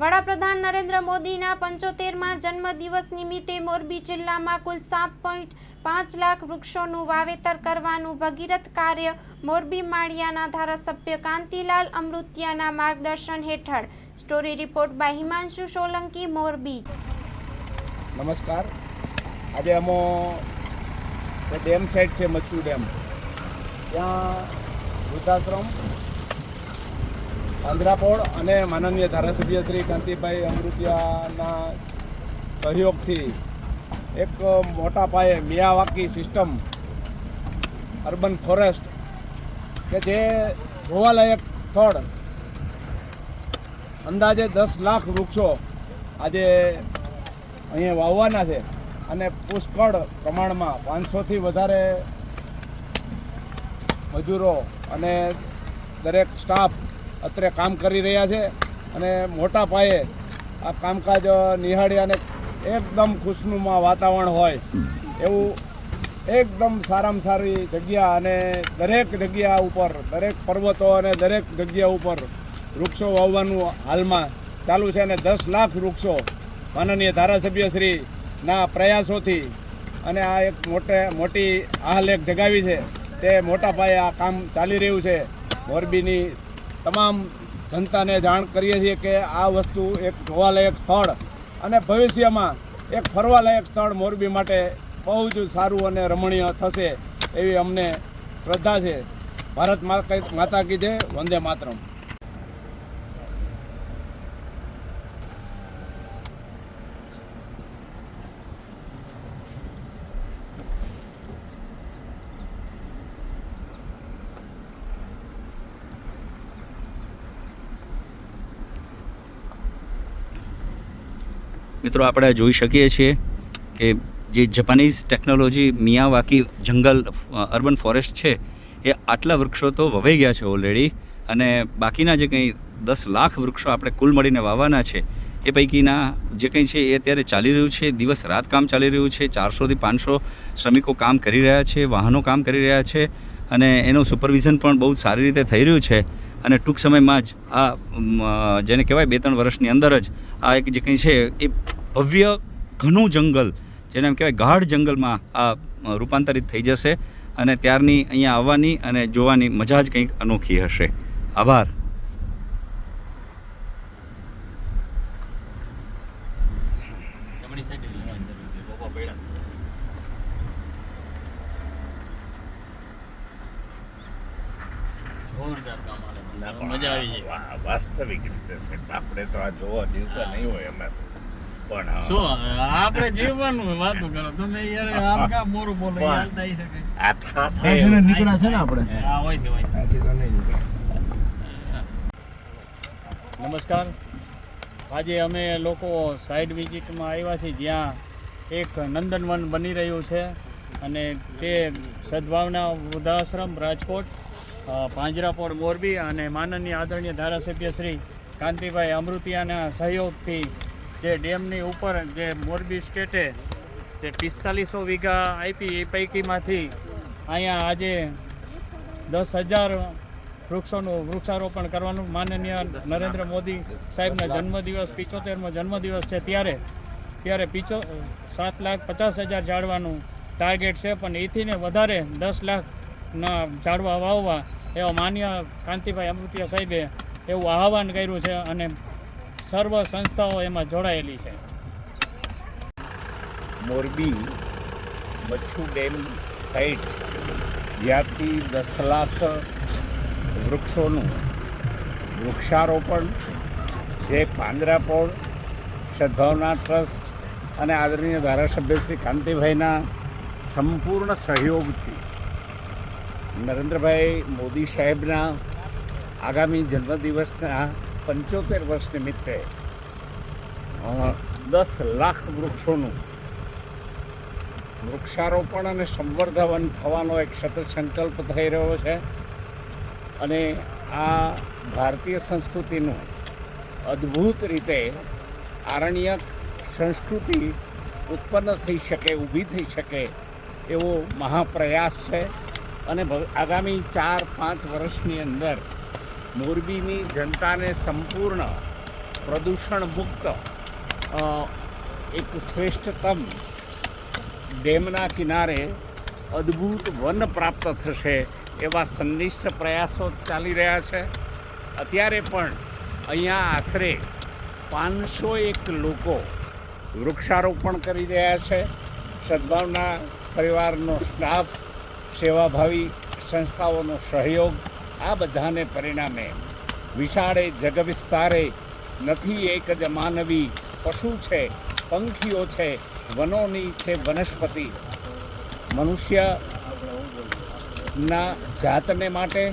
વડાપ્રધાન નરેન્દ્ર મોદીના પંચોતેરમાં જન્મદિવસ નિમિત્તે મોરબી જિલ્લામાં કુલ સાત પોઈન્ટ પાંચ લાખ વૃક્ષોનું વાવેતર કરવાનું ભગીરથ કાર્ય મોરબી માળિયાના ધારાસભ્ય કાંતિલાલ અમૃતિયાના માર્ગદર્શન હેઠળ. Story report by Himanshu Solanki, Morbi. નમસ્કાર. આજે અમો ડેમ સાઈડ છે મચ્છુ ડેમ, ત્યાં વૃદ્ધાશ્રમ આંધ્રાપોળ અને માનનીય ધારાસભ્ય શ્રી કાંતિભાઈ અમૃતિયાના સહયોગથી એક મોટા પાયે મિયાવાકી સિસ્ટમ, અર્બન ફોરેસ્ટ, કે જે જોવાલાયક સ્થળ, અંદાજે દસ લાખ વૃક્ષો આજે અહીંયા વાવવાના છે અને પુષ્કળ પ્રમાણમાં પાંચસોથી વધારે મજૂરો અને દરેક સ્ટાફ અત્રે કામ કરી રહ્યા છે અને મોટા પાયે આ કામકાજ નિહાળી અને એકદમ ખુશનુમા વાતાવરણ હોય એવું એકદમ સારામાં સારી જગ્યા અને દરેક જગ્યા ઉપર, દરેક પર્વતો અને દરેક જગ્યા ઉપર વૃક્ષો વાવવાનું હાલમાં ચાલુ છે અને દસ લાખ વૃક્ષો માનનીય ધારાસભ્યશ્રીના પ્રયાસોથી અને આ એક મોટે, મોટી આહલેખ જગાવી છે તે મોટા પાયે આ કામ ચાલી રહ્યું છે મોરબીની તમામ જનતાને જાણ કરીએ છીએ કે આ વસ્તુ એક જોવાલાયક સ્થળ અને ભવિષ્યમાં એક ફરવાલાયક સ્થળ મોરબી માટે બહુ જ સારું અને રમણીય થશે એવી અમને શ્રદ્ધા છે. ભારત માતા કી જય, વંદે માતરમ. મિત્રો, આપણે જોઈ શકીએ છીએ કે જે જપાનીઝ ટેકનોલોજી મિયાવાકી જંગલ અર્બન ફોરેસ્ટ છે, એ આટલા વૃક્ષો તો વવાઈ ગયા છે ઓલરેડી અને બાકીના જે કંઈ દસ લાખ વૃક્ષો આપણે કુલ મળીને વાવવાના છે, એ પૈકીના જે કંઈ છે, એ અત્યારે ચાલી રહ્યું છે, દિવસ રાત કામ ચાલી રહ્યું છે, ચારસોથી પાંચસો શ્રમિકો કામ કરી રહ્યા છે, વાહનો કામ કરી રહ્યા છે અને એનું સુપરવિઝન પણ બહુ સારી રીતે થઈ રહ્યું છે અને ટૂંક સમયમાં જ આ જેને કહેવાય બે ત્રણ વર્ષની અંદર જ આ એક જે કંઈ છે, એ ભવ્ય ઘણું જંગલ જેને એમ કહેવાય ગાઢ જંગલમાં આ રૂપાંતરિત થઈ જશે અને ત્યારની અહીંયા આવવાની અને જોવાની મજા જ કંઈક અનોખી હશે. આભાર. મજા આવી વાસ્તવિક રીતે આપણે તો આ જોવા જીવતા નહીં હોય અમે પણ શું આપણે જીવવાનું વાત કરો. તમે યાર આમ કા મોરું બોલે યાર થઈ શકે. આ થશે નીકળા છે ને આપણે? હા હોય છે હોય નમસ્કાર. આજે અમે લોકો સાઈડ વિઝિટમાં આવ્યા છીએ જ્યાં એક નંદનવન બની રહ્યું છે અને તે સદભાવના વૃદ્ધાશ્રમ રાજકોટ પાંજરાપોળ મોરબી અને માનનીય આદરણીય ધારાસભ્ય શ્રી કાંતિભાઈ અમૃતિયાના સહયોગથી જે ડેમની ઉપર જે મોરબી સ્ટેટે જે પિસ્તાલીસો વીઘા આપી એ પૈકીમાંથી અહીંયા આજે દસ હજાર વૃક્ષોનું વૃક્ષારોપણ કરવાનું માનનીય નરેન્દ્ર મોદી સાહેબના જન્મદિવસ, પિચોતેરમો જન્મદિવસ છે ત્યારે. ત્યારે પિચો, સાત લાખ પચાસ હજાર ઝાડવાનું ટાર્ગેટ છે પણ એથીને વધારે દસ લાખના ઝાડવા વાવવા એવા માન્ય કાંતિભાઈ અમૃતિયા સાહેબે એવું આહવાન કર્યું છે અને સર્વ સંસ્થાઓ એમાં જોડાયેલી છે. મોરબી મચ્છુ ડેમ સાઇટ જ્યાંથી દસ લાખ વૃક્ષોનું વૃક્ષારોપણ, જે પાંદરાપોળ સદભાવના ટ્રસ્ટ અને આદરણીય ધારાસભ્ય શ્રી કાંતિભાઈના સંપૂર્ણ સહયોગથી નરેન્દ્રભાઈ મોદી સાહેબના આગામી જન્મદિવસના પંચોતેર વર્ષ નિમિત્તે દસ લાખ વૃક્ષોનું વૃક્ષારોપણ અને સંવર્ધવન થવાનો એક સતત સંકલ્પ થઈ રહ્યો છે. અને આ ભારતીય સંસ્કૃતિનું અદ્ભુત રીતે આરણ્યક સંસ્કૃતિ ઉત્પન્ન થઈ શકે, ઊભી થઈ શકે એવો મહાપ્રયાસ છે. અને આગામી ચાર પાંચ વર્ષની અંદર મોરબીની જનતાને સંપૂર્ણ પ્રદૂષણ મુક્ત એક શ્રેષ્ઠતમ ડેમના કિનારે અદ્ભુત વન પ્રાપ્ત થશે એવા સંનિષ્ઠ પ્રયાસો ચાલી રહ્યા છે. અત્યારે પણ અહીંયા આશરે પાંચસો એક લોકો વૃક્ષારોપણ કરી રહ્યા છે. સદભાવના પરિવારનો સ્ટાફ, સેવાભાવી સંસ્થાઓનો સહયોગ આ બધાને પરિણામે વિશાળે જગવિસ્તારે નથી એક જ માનવી પશુ છે, પંખીઓ છે, વનોની છે વનસ્પતિ. મનુષ્યના જાતને માટે,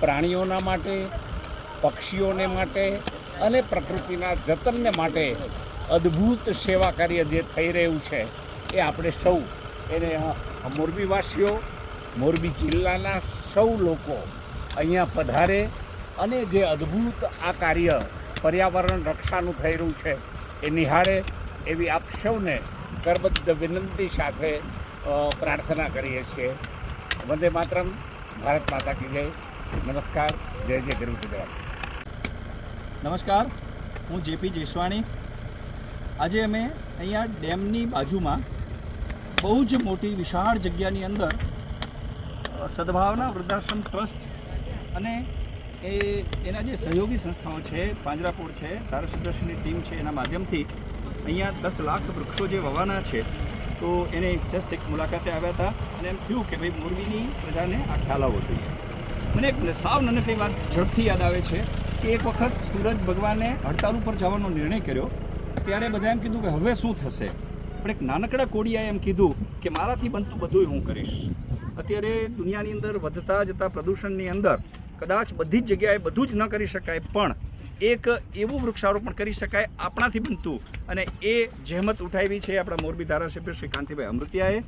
પ્રાણીઓના માટે, પક્ષીઓને માટે અને પ્રકૃતિના જતનને માટે અદ્ભુત સેવા કાર્ય જે થઈ રહ્યું છે એ આપણે સૌ એને મોરબીવાસીઓ મોરબી જિલ્લાના સૌ લોકો અહીંયા પધારે અને જે અદ્ભુત આ કાર્ય પર્યાવરણ રક્ષાનું રહ્યું છે, એ નિહાળે એવી આપ સૌને કરબદ્ધ વિનંતી સાથે પ્રાર્થના કરીએ છીએ. વંદે માતરમ, ભારત માતા કી જય. નમસ્કાર, જય જય ગરુ ગુજરાત. નમસ્કાર, હું જેપી જેસવાણી. આજે અમે અહીંયા ડેમની બાજુમાં બહુ જ મોટી વિશાળ જગ્યાની અંદર સદભાવના વૃદ્ધાશ્રમ ટ્રસ્ટ અને એ એના જે સહયોગી સંસ્થાઓ છે, પાંજરાપોળ છે, ધારાસભ્યશ્રીની ટીમ છે, એના માધ્યમથી અહીંયા દસ લાખ વૃક્ષો જે વવાના છે, તો એને જસ્ટ એક મુલાકાતે આવ્યા હતા અને એમ થયું કે ભાઈ મોરબીની પ્રજાને આ ખ્યાલ આવવો જોઈએ. મને એક સાવ નાનકડી વાત ઝડપથી યાદ આવે છે કે એક વખત સૂરજ ભગવાને હડતાલ ઉપર જવાનો નિર્ણય કર્યો, ત્યારે બધા એમ કીધું કે હવે શું થશે? પણ એક નાનકડા કોડિયાએ એમ કીધું કે મારાથી બનતું બધું હું કરીશ. અત્યારે દુનિયાની અંદર વધતા જતા પ્રદૂષણની અંદર કદાચ બધી જ જગ્યાએ બધું જ ન કરી શકાય, પણ એક એવું વૃક્ષારોપણ કરી શકાય આપણાથી બનતું. અને એ જહેમત ઉઠાવી છે આપણા મોરબી ધારાસભ્ય શ્રી કાંતિભાઈ અમૃતિયાએ.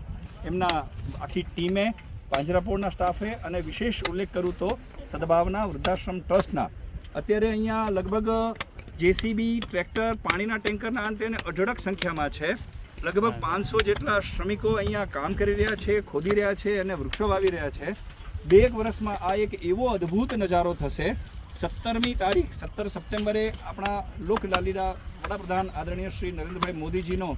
એમના આખી ટીમે પાંજરાપોળના સ્ટાફે અને વિશેષ ઉલ્લેખ કરું તો સદભાવના વૃદ્ધાશ્રમ ટ્રસ્ટના. અત્યારે અહીંયા લગભગ જેસીબી, ટ્રેક્ટર, પાણીના ટેન્કરના અંતે અને અઢળક સંખ્યામાં છે. લગભગ પાંચસો જેટલા શ્રમિકો અહીંયા કામ કરી રહ્યા છે, ખોદી રહ્યા છે અને વૃક્ષો વાવી રહ્યા છે. બે એક વર્ષમાં આ એક એવો અદ્ભુત નજારો થશે. સત્તરમી તારીખ, સત્તર સપ્ટેમ્બરે આપણા લોકલાલીલા વડાપ્રધાન આદરણીય શ્રી નરેન્દ્રભાઈ મોદીજીનો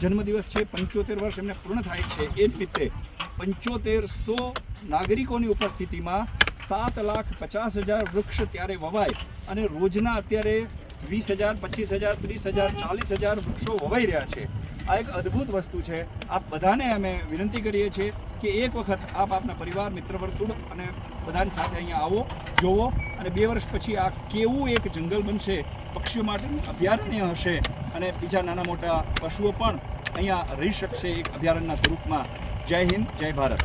જન્મદિવસ છે. પંચોતેર વર્ષ એમને પૂર્ણ થાય છે. એ નિમિત્તે પંચોતેરસો નાગરિકોની ઉપસ્થિતિમાં સાત લાખ પચાસ હજાર વૃક્ષ ત્યારે વવાય અને રોજના અત્યારે વીસ હજાર, પચીસ હજાર, ત્રીસ હજાર, ચાલીસ હજાર વૃક્ષો વવાઈ રહ્યા છે. આ એક અદ્ભુત વસ્તુ છે. આપ બધાને અમે વિનંતી કરીએ છીએ કે એક વખત આપ આપના પરિવાર, મિત્ર વર્તુળ અને બધાની સાથે અહીંયા આવો, જોવો અને બે વર્ષ પછી આ કેવું એક જંગલ બનશે, પક્ષીઓ માટેનું અભયારણ્ય હશે અને બીજા નાના મોટા પશુઓ પણ અહીંયા રહી શકશે એક અભયારણ્યના સ્વરૂપમાં. જય હિન્દ, જય ભારત.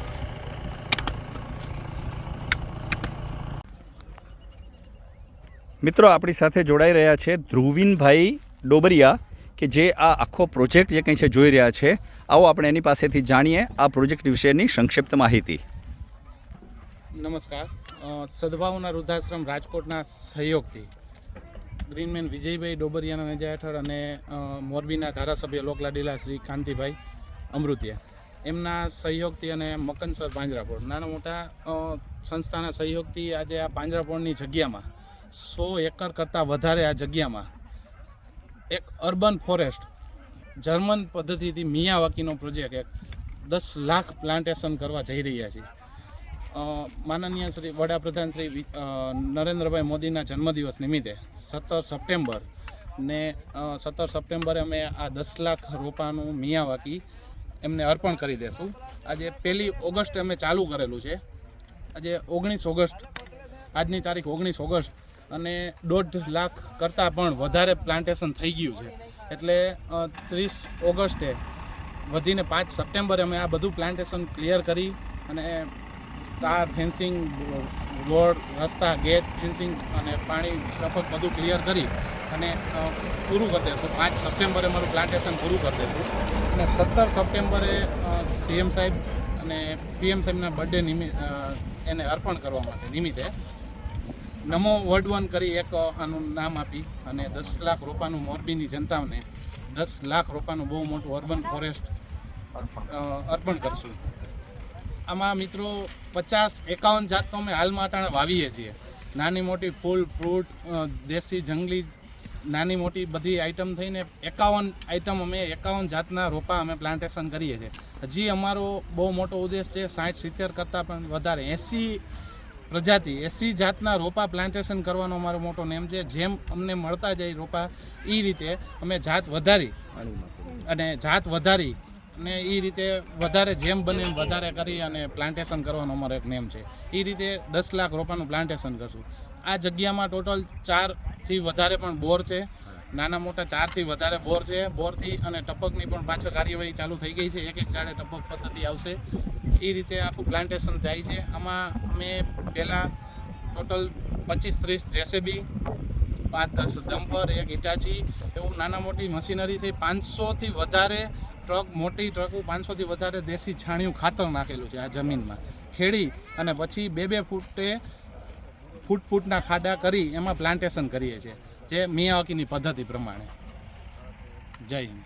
મિત્રો, આપણી સાથે જોડાઈ રહ્યા છે ધ્રુવીનભાઈ ડોબરિયા. કે જે આ આખો પ્રોજેક્ટ જે કંઈ છે જોઈ રહ્યા છે, આવો આપણે એની પાસેથી જાણીએ આ પ્રોજેક્ટ વિશેની સંક્ષિપ્ત માહિતી. નમસ્કાર. સદભાવના વૃદ્ધાશ્રમ રાજકોટના સહયોગથી ગ્રીનમેન વિજયભાઈ ડોબરિયાના નેજા હેઠળ અને મોરબીના ધારાસભ્ય લોકલાડીલા શ્રી કાંતિભાઈ અમૃતિયા. એમના સહયોગથી અને મકનસર પાંજરાપોળ નાના મોટા સંસ્થાના સહયોગથી આજે આ પાંજરાપોળની જગ્યામાં સો એકર કરતાં વધારે આ જગ્યામાં એક અર્બન ફોરેસ્ટ જર્મન પદ્ધતિથી મિયાવાકીનો પ્રોજેક્ટ એક દસ લાખ પ્લાન્ટેશન કરવા જઈ રહ્યા છે માનનીય શ્રી વડાપ્રધાન શ્રી નરેન્દ્રભાઈ મોદીના જન્મદિવસ નિમિત્તે સત્તર સપ્ટેમ્બર ને સત્તર સપ્ટેમ્બરે અમે આ દસ લાખ રોપાનું મિયાવાકી એમને અર્પણ કરી દેશું. આજે પહેલી ઓગસ્ટે અમે ચાલુ કરેલું છે. આજે ઓગણીસ ઓગસ્ટ, આજની તારીખ ઓગણીસ ઓગસ્ટ અને દોઢ લાખ કરતાં પણ વધારે પ્લાન્ટેશન થઈ ગયું છે. એટલે ત્રીસ ઓગસ્ટે વધીને પાંચ સપ્ટેમ્બરે અમે આ બધું પ્લાન્ટેશન ક્લિયર કરી અને તાર ફેન્સિંગ રોડ, રસ્તા ગેટ ફેન્સિંગ અને પાણી ટપક બધું ક્લિયર કરી અને પૂરું કરી દઈશું પાંચ સપ્ટેમ્બરે અમારું પ્લાન્ટેશન પૂરું કરી દઈશું અને સત્તર સપ્ટેમ્બરે સીએમ સાહેબ અને પીએમ સાહેબના બર્થડે નિમિત્ત એને અર્પણ કરવા માટે નિમિત્તે નમો વર્ડ વન કરી એક આનું નામ આપી અને દસ લાખ રોપાનું મોરબીની જનતાને દસ લાખ રોપાનું બહુ મોટું અર્બન ફોરેસ્ટ અર્પણ કરશું. આમાં મિત્રો પચાસ એકાવન જાત તો અમે હાલમાં અટાણે વાવીએ છીએ. નાની મોટી ફૂલ, ફ્રૂટ દેશી જંગલી, નાની મોટી બધી આઈટમ થઈને એકાવન આઈટમ અમે એકાવન જાતના રોપા અમે પ્લાન્ટેશન કરીએ છીએ. હજી અમારો બહુ મોટો ઉદ્દેશ છે સાઠ સિત્તેર કરતાં પણ વધારે. એંસી પ્રજાતિ, એસી જાતના રોપા પ્લાન્ટેશન કરવાનો અમારો મોટો નેમ છે. જેમ અમને મળતા જાય રોપા એ રીતે અમે જાત વધારી અને જાત વધારી અને એ રીતે વધારે જેમ બને એમ વધારે કરી અને પ્લાન્ટેશન કરવાનો અમારો એક નેમ છે. એ રીતે દસ લાખ રોપાનું પ્લાન્ટેશન કરશું. આ જગ્યામાં ટોટલ ચારથી વધારે પણ બોર છે. નાના મોટા ચારથી વધારે બોર છે. બોરથી અને ટપકની પણ પાછળ કાર્યવાહી ચાલુ થઈ ગઈ છે. એક એક ઝાડે ટપક પદ્ધતિ આવશે. એ રીતે આખું પ્લાન્ટેશન થાય છે. આમાં અમે પહેલાં ટોટલ પચીસ ત્રીસ જેસીબી, પાંચ દસ ડમ્પર એક ઇટાચી એવું નાના મોટી મશીનરીથી પાંચસોથી વધારે ટ્રક મોટી ટ્રકો પાંચસોથી વધારે દેશી છાણિયું ખાતર નાખેલું છે આ જમીનમાં. ખેડી અને પછી બે બે ફૂટે ફૂટ ફૂટના ખાડા કરી એમાં પ્લાન્ટેશન કરીએ છીએ, જે મિયાવાકીની પદ્ધતિ પ્રમાણે. જય હિન્દ.